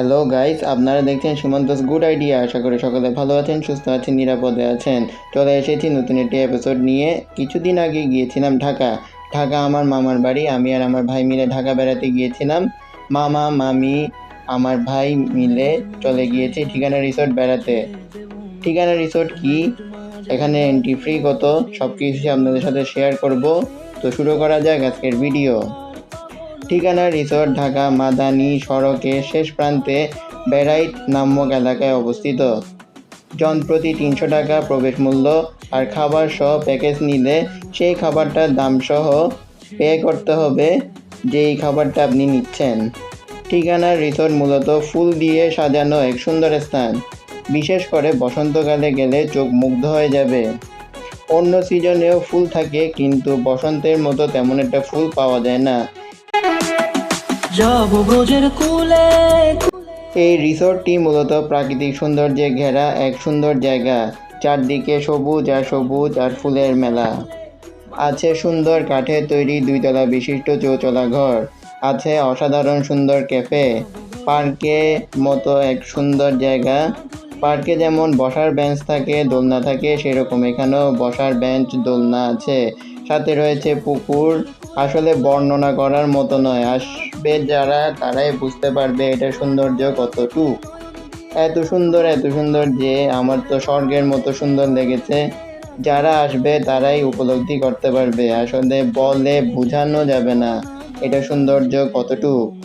Hello guys আপনারা দেখছেন সীমান্তস good idea আশা করি সকলে ভালো আছেন, সুস্থ আছেন, নিরাপদে আছেন। চলে এসেছি নতুন একটি এপিসোড নিয়ে। কিছুদিন আগে গিয়েছিলাম ঢাকা। ঢাকা আমার মামার বাড়ি। আমি আর আমার ভাই মিলে ঢাকা বেড়াতে গিয়েছিলাম। মামা, মামি, আমার ভাই মিলে চলে গিয়েছি ঠিকানা রিসোর্ট বেড়াতে। ঠিকানা রিসোর্ট কি? এখানে এন্ট্রি ফ্রি কত? সব কিছু আপনাদের সাথে শেয়ার করব। তো শুরু করা যাক আজকের ভিডিও ঠিকানা রিসোর্ট, ঢাকা, মাদানি সড়কের শেষ প্রান্তে বেড়াইট নামক এলাকায় অবস্থিত। জন প্রতি তিনশো টাকা প্রবেশ মূল্য আর খাবার সহ প্যাকেজ নিলে সেই খাবারটার দাম সহ পে করতে হবে যেই খাবারটা আপনি নিচ্ছেন। ঠিকানার রিসোর্ট মূলত ফুল দিয়ে সাজানো এক সুন্দর স্থান। বিশেষ করে বসন্তকালে গেলে চোখ মুগ্ধ হয়ে যাবে। অন্য সিজনেও ফুল থাকে কিন্তু বসন্তের মতো তেমন একটা ফুল পাওয়া যায় না। এই রিসোর্টটি মূলত প্রাকৃতিক সৌন্দর্যে ঘেরা এক সুন্দর জায়গা। চারদিকে সবুজ আর সবুজ আর ফুলের মেলা। আছে সুন্দর কাঠের তৈরি দুইতলা বিশিষ্ট চৌচলা ঘর আছে অসাধারণ সুন্দর ক্যাফে। পার্কে মতো এক সুন্দর জায়গা। পার্কে যেমন বসার বেঞ্চ থাকে, দোলনা থাকে, সেরকম এখানেও বসার বেঞ্চ, দোলনা আছে। সাথে রয়েছে পুকুর আসলে বর্ণনা করার মতো নয়। আসবে যারা, তারাই বুঝতে পারবে এটা সৌন্দর্য কতটুকু। এত সুন্দর এত সুন্দর যে আমার তো স্বর্গের মতো সুন্দর লেগেছে। যারা আসবে, তারাই উপলব্ধি করতে পারবে। আসলে বলে বোঝানো যাবে না এটা সৌন্দর্য কতটুকু।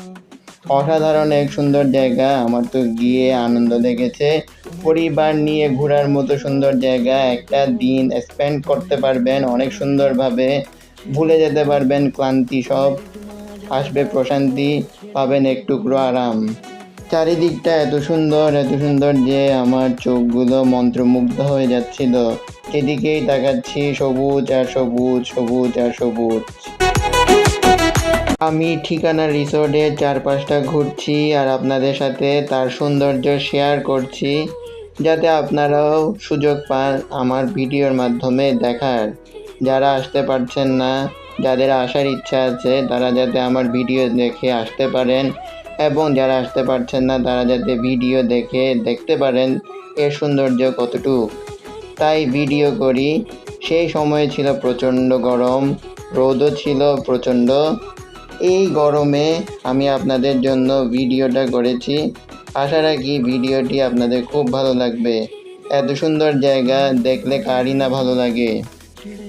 অসাধারণ এক সুন্দর জায়গা। আমার তো গিয়ে আনন্দ লেগেছে। পরিবার নিয়ে ঘোরার মতো সুন্দর জায়গা। একটা দিন স্পেন্ড করতে পারবেন অনেক সুন্দরভাবে। ভুলে যেতে পারবেন, ক্লান্তি সব আসবে, প্রশান্তি পাবেন এক টুকরো আরাম। চারিদিকটা এত সুন্দর এত সুন্দর যে আমার চোখগুলো মন্ত্রমুগ্ধ হয়ে যাচ্ছিল। যেদিকেই তাকাচ্ছি, সবুজ আর সবুজ সবুজ আর সবুজ। আমি ঠিকানা রিসোর্টের চারপাশটা ঘুরছি আর আপনাদের সাথে তার সৌন্দর্য শেয়ার করছি, যাতে আপনারাও সুযোগ পান আমার ভিডিওর মাধ্যমে দেখার। যারা আসতে পারছেন না, যাদের আসার ইচ্ছা আছে, তারা যাতে আমার ভিডিও দেখে আসতে পারেন এবং যারা আসতে পারছেন না, তারা যাতে ভিডিও দেখে দেখতে পারেন এর সৌন্দর্য কতটুকু। তাই ভিডিও করি। সেই সময় ছিল প্রচণ্ড গরম, রোদও ছিল প্রচণ্ড। এই গরমে আমি আপনাদের জন্য ভিডিওটা করেছি। আশা রাখি ভিডিওটি আপনাদের খুব ভালো লাগবে। এত সুন্দর জায়গা, দেখলে কারই না ভালো লাগে।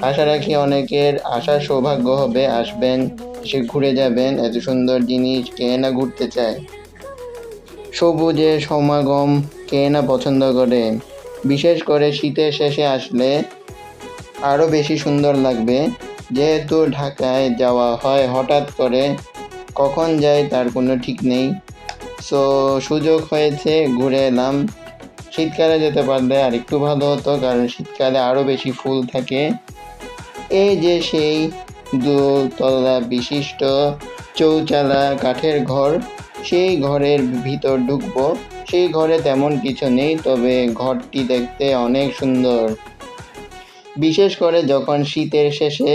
আশা রাখি অনেকের আসার সৌভাগ্য হবে। আসবেন, এসে ঘুরে যাবেন, এত সুন্দর জিনিস কে না ঘুরতে চায়? সবুজের সমাগম কে না পছন্দ করে? বিশেষ করে শীতের শেষে আসলে আরও বেশি সুন্দর লাগবে। যেহেতু ঢাকায় যাওয়া হয়, হঠাৎ করে কখন যাই তার কোনো ঠিক নেই। সো, সুযোগ হয়েছে, ঘুরে এলাম। শীতকালে যেতে পারলে আর একটু ভালো হতো, কারণ শীতকালে আরও বেশি ফুল থাকে। এই যে সেই দুতলা বিশিষ্ট চৌচালা কাঠের ঘর, সেই ঘরের ভিতর ঢুকবো। সেই ঘরে তেমন কিছু নেই, তবে ঘরটি দেখতে অনেক সুন্দর। বিশেষ করে যখন শীতের শেষে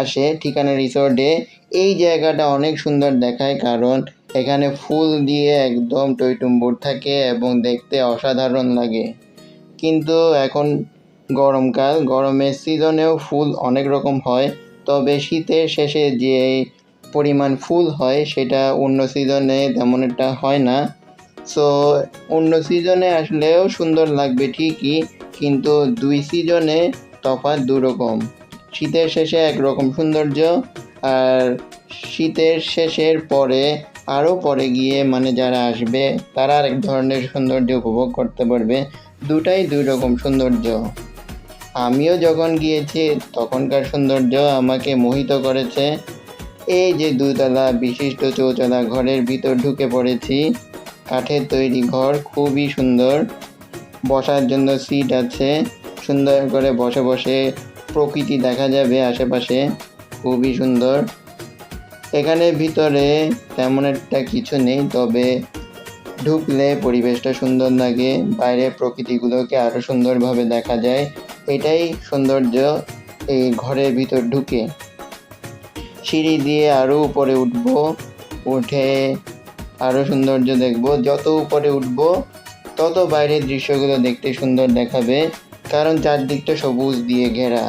আসে ঠিকানা রিসোর্টে, এই জায়গাটা অনেক সুন্দর দেখায় কারণ এখানে ফুল দিয়ে একদম টইটুম্বুর থাকে এবং দেখতে অসাধারণ লাগে। কিন্তু এখন গরমকাল গরমের সিজনেও ফুল অনেক রকম হয়। তবে শীতের শেষে যে পরিমাণ ফুল হয়, সেটা অন্য সিজনে তেমন একটা হয় না। সো অন্য সিজনে আসলেও সুন্দর লাগবে ঠিকই, কিন্তু দুই সিজনে তফাৎ দুরকম। শীতের শেষে একরকম সৌন্দর্য, আর শীতের শেষের পরে, আরও পরে গিয়ে মানে যারা আসবে, তারা আরেক ধরনের সৌন্দর্য উপভোগ করতে পারবে। দুটাই দুই রকম সৌন্দর্য। আমিও যখন গিয়েছি, তখনকার সৌন্দর্য আমাকে মোহিত করেছে। এই যে দুতলা বিশিষ্ট চৌতলা ঘরের ভিতর ঢুকে পড়েছি, কাঠের তৈরি ঘর খুবই সুন্দর। বসার জন্য সিট আছে, সুন্দর করে বসে বসে প্রকৃতি দেখা যাবে আশেপাশে, খুবই সুন্দর। এখানে ভিতরে তেমন একটা কিছু নেই, তবে ঢুকলে পরিবেশটা সুন্দর লাগে বাইরে প্রকৃতিগুলোকে আরও সুন্দরভাবে দেখা যায়। এটাই সৌন্দর্য এই ঘরের ভিতর ঢুকে। সিঁড়ি দিয়ে আরও উপরে উঠবো, উঠে আরও সৌন্দর্য দেখব। যত উপরে উঠব, তত বাইরের দৃশ্যগুলো দেখতে সুন্দর দেখাবে, কারণ চারদিকটা সবুজ দিয়ে ঘেরা।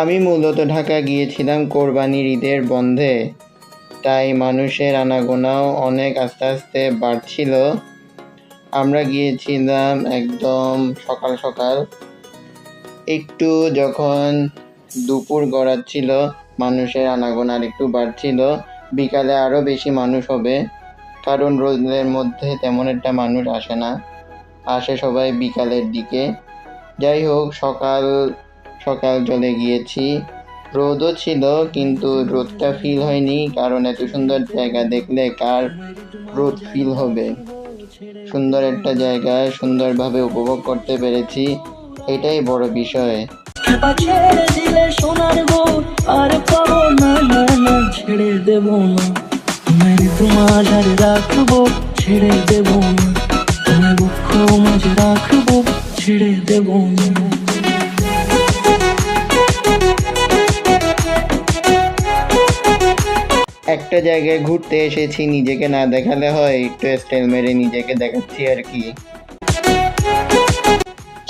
আমি মূলত ঢাকা গিয়েছিলাম কোরবানির ঈদের বন্ধে। তাই মানুষের আনাগোনাও অনেক আস্তে আস্তে বাড়ছিল। আমরা গিয়েছিলাম একদম সকাল সকাল। একটু যখন দুপুর গড়াচ্ছিল, মানুষের আনাগোনা একটু বাড়ছিল। বিকালে আরও বেশি মানুষ হবে, কারণ রোদের মধ্যে তেমন একটা মানুষ আসে না। আসে সবাই বিকালের দিকে। যাই হোক, সকাল সকাল চলে গিয়েছি। রোদও ছিল, কিন্তু রোদটা ফিল হয়নি, কারণ এত সুন্দর জায়গা দেখলে কার রোদ ফিল হবে? সুন্দর একটা জায়গায় সুন্দরভাবে উপভোগ করতে পেরেছি, এটাই বড় বিষয়। ছেড়ে দেব একটা জায়গায় ঘুরতে এসেছি, নিজেকে না দেখালে হয়, একটু স্টাইল মেরে নিজেকে দেখাচ্ছি আর কি।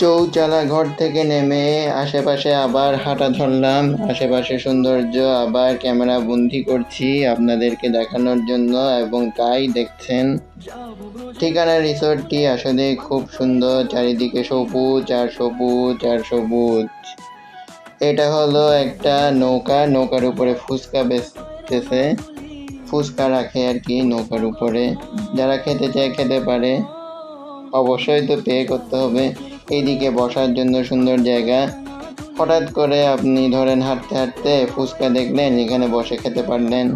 চৌচালা ঘর থেকে নেমে আশেপাশে আবার হাঁটা ধরলাম, আশেপাশে সৌন্দর্য, আবার ক্যামেরা বন্দি করছি আপনাদেরকে দেখানোর জন্য এবং তাই দেখছেন। ঠিকানা রিসোর্টটি আসলে খুব সুন্দর, চারিদিকে সবুজ আর সবুজ আর সবুজ। এটা হলো একটা নৌকা, নৌকার উপরে ফুচকা বেচতেছে। ফুচকা রাখে আর কি, নৌকার উপরে। যারা খেতে চায় খেতে পারে। অবশ্যই তো পে করতে হবে। এইদিকে বসার জন্য সুন্দর জায়গা। হঠাৎ করে আপনি ধরেন হাঁটতে হাঁটতে ফুচকা দেখলেন, এখানে বসে খেতে পারলেন।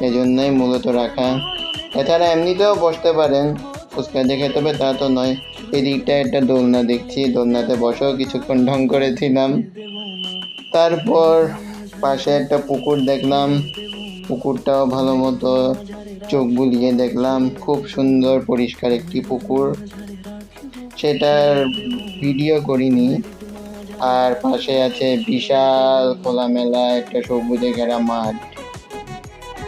এজন্যই মূলত রাখা। এছাড়া এমনিতেও বসতে পারেন। ফুচকা যে খেতে হবে তা তো নয়। এদিকটা একটা দোলনা দেখছি, দোলনাতে বসেও কিছুক্ষণ ঢং করেছিলাম। তারপর পাশে একটা পুকুর দেখলাম। পুকুরটাও ভালো মতো চোখ বুলিয়ে দেখলাম। খুব সুন্দর পরিষ্কার একটি পুকুর। সেটার ভিডিও করিনি। আর পাশে আছে বিশাল খোলামেলা একটা সবুজে ঘেরা মাঠ।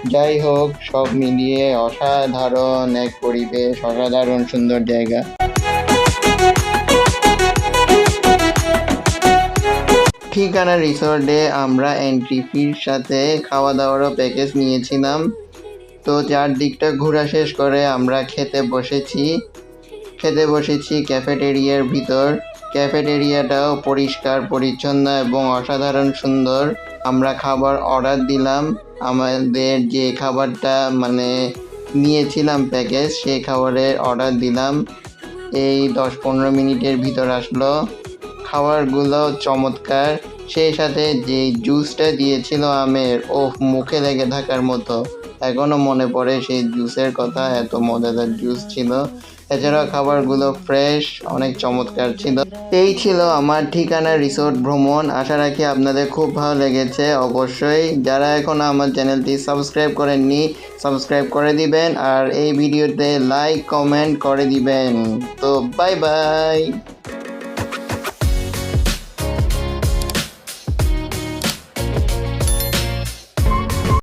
যাই হোক, সব মিলিয়ে অসাধারণ এক পরিবেশ, অসাধারণ সুন্দর জায়গা। ঠিকানা রিসর্টে আমরা এন্ট্রি ফির সাথে খাওয়া দাওয়ারও প্যাকেজ নিয়েছিলাম। তো চারদিকটা ঘোরা শেষ করে আমরা খেতে বসেছি। খেতে বসেছি ক্যাফেটেরিয়ার ভিতর। ক্যাফেটেরিয়াটাও পরিষ্কার, পরিচ্ছন্ন এবং অসাধারণ সুন্দর। আমরা খাবার অর্ডার দিলাম। আমাদের যে খাবারটা মানে নিয়েছিলাম প্যাকেজ সেই খাবারের অর্ডার দিলাম। এই দশ পনেরো মিনিটের ভিতর আসলো। খাবারগুলো চমৎকার। সেই সাথে যে জুসটা দিয়েছিল আমের ও মুখে লেগে থাকার মতো। এখনও মনে পড়ে সেই জুসের কথা, এত মজাদার জুস ছিল। এছাড়া খাবারগুলো ফ্রেশ অনেক চমৎকার ছিল। এই ছিল আমার ঠিকানা রিসোর্ট ভ্রমণ আশা রাখি আপনাদের খুব ভালো লেগেছে। অবশ্যই যারা এখনও আমার চ্যানেলটি সাবস্ক্রাইব করেননি সাবস্ক্রাইব করে দিবেন আর এই ভিডিওতে লাইক কমেন্ট করে দিবেন। তো বাই বাই